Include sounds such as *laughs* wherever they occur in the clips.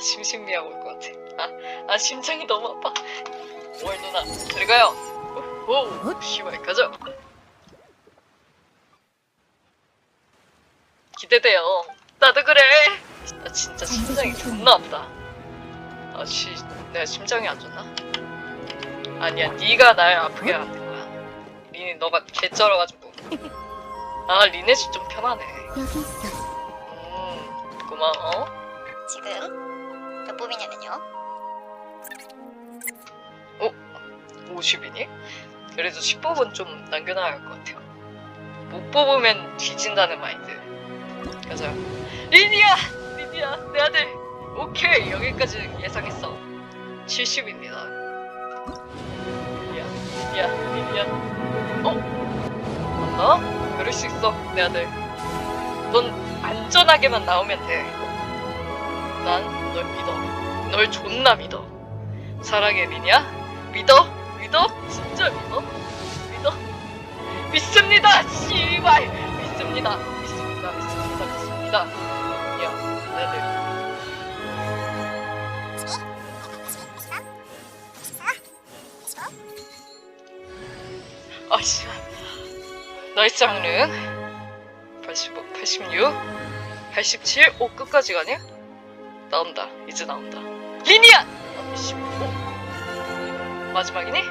심신미하고 올 것 같아. 아, 아 심장이 너무 아파. 월 누나 들어가요. 오, 오 씨발 가자. 기대돼요. 나도 그래. 나 진짜 심장이 존나 아프다. 아 씨, 내가 심장이 안 좋나? 아니야, 네가 날 아프게 만든 거야. 린이 너가 개쩔어가지고. 아, 리네 집 좀 편하네. 여기 있어. 음, 고마워. 지금 몇 뽑이냐면요. 50이니? 그래도 10뽑은 좀 남겨놔야 할 것 같아요. 못 뽑으면 뒤진다는 마인드. 가자. 리니야! 리니야, 내 아들! 오케이, 여기까지 예상했어. 70입니다. 리니야, 리니야, 리니야. 어? 맞나? 그럴 수 있어, 내 아들. 넌 안전하게만 나오면 돼. 난 널 믿어. 널 존나 믿어. 사랑해, 리니야. 믿어? 믿어? 진짜 믿어? 믿어? 믿습니다! 씨발! 믿습니다! 믿습니다! 믿습니다! 믿습니다! 야, 나들. 아, 씨. 너의 장르 85, 86, 87, 오, 끝까지 가냐? 나온다. 이제 나온다. 리니아! 아, 15. 마지막이니?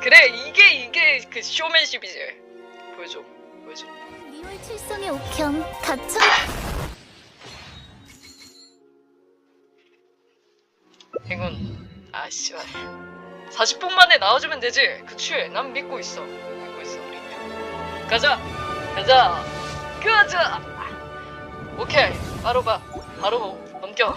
그래 이게 이게 그 쇼맨십이지 보여줘 보여줘 리월 칠성의 옥형 갇혀. 행운 아 씨발 40분 만에 나와주면 되지 그치 난 믿고 있어 믿고 있어 우리 가자 가자 가자 오케이 바로 가 바로 넘겨.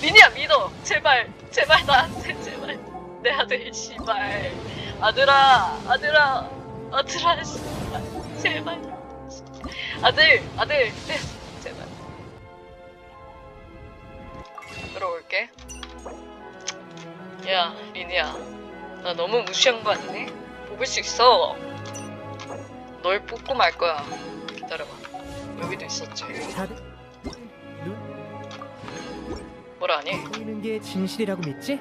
리니야 믿어 제발 제발 나한테 제발. 내 아들 씨발. 아들아 아들아. 아들아 씨발. 제발. 아들 아들. 네, 제발. 들어올게. 야 리니야. 나 너무 무시한 거 아니니? 뽑을 수 있어. 널 뽑고 말 거야. 기다려봐. 여기도 있었지 뭐라 하니? 보이는 게 진실이라고 믿지?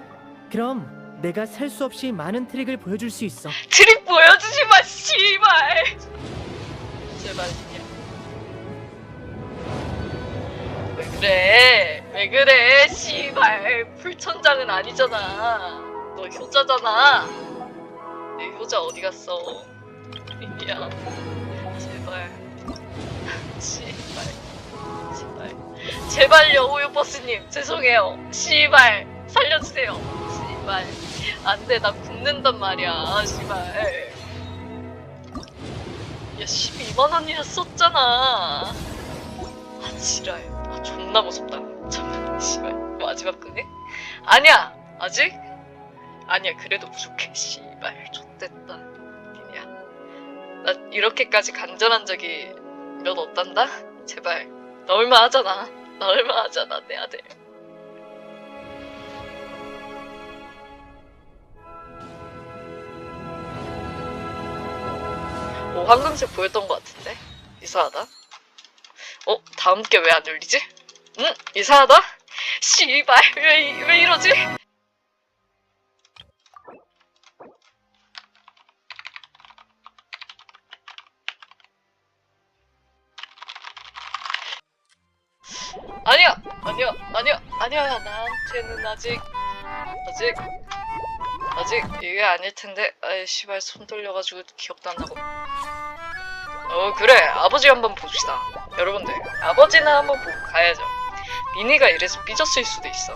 그럼 내가 살수 없이 많은 트릭을 보여줄 수 있어. 트릭 보여주지 마, 씨발! 제발. 왜 그래? 왜 그래? 씨발. 불천장은 아니잖아. 너 효자잖아. 내 효자 어디 갔어? 리니야. 제발. 제발. 제발. 제발요, 우유버스님. 죄송해요. 씨발. 살려주세요. 씨발. 안 돼, 나 굶는단 말이야, 아, 씨발. 야, 12만원이나 썼잖아. 아, 지랄. 아, 존나 무섭다. 참, 씨발. 마지막 끄네? 아니야! 아직? 아니야, 그래도 부족해. 씨발. 좆됐다. 니냐. 나 이렇게까지 간절한 적이 몇 없단다? 제발. 나 얼마 하잖아. 나 얼마 하잖아, 내 아들. 오, 황금색 보였던 것 같은데? 이상하다. 어? 다음 게 왜 안 열리지? 응? 이상하다? 씨발, 왜, 이- 왜 이러지? 아니야! 아니야! 아니야! 아니야! 나한테는 아직, 아직, 아직 이게 아닐 텐데. 아이, 씨발, 손 떨려가지고 기억도 안 나고. 어 그래 아버지 한번 봅시다 여러분들 아버지는 한번 보고 가야죠 미니가 이래서 삐졌을 수도 있어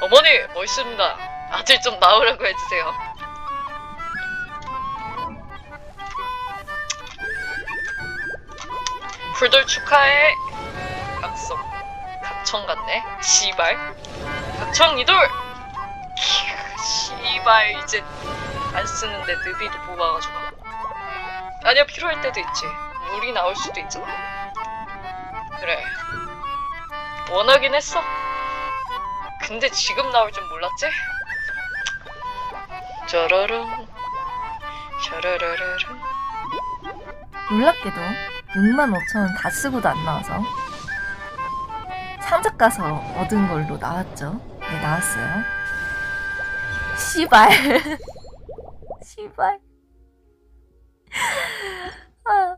어머니 멋있습니다 아들 좀 나오라고 해주세요 쿨돌 축하해. 각성. 각청 같네. 씨발. 각청 이돌. 씨발. 이제 안 쓰는데 느비도 뽑아가지고. 아니야 필요할 때도 있지. 물이 나올 수도 있잖아. 그래. 원하긴 했어. 근데 지금 나올 줄 몰랐지? 짜라랑 샤라라라랑 놀랍게도 6만 5천 원 다 쓰고도 안 나와서 상작 가서 얻은 걸로 나왔죠. 네, 나왔어요. 씨발. *laughs* 씨발. *laughs* 아.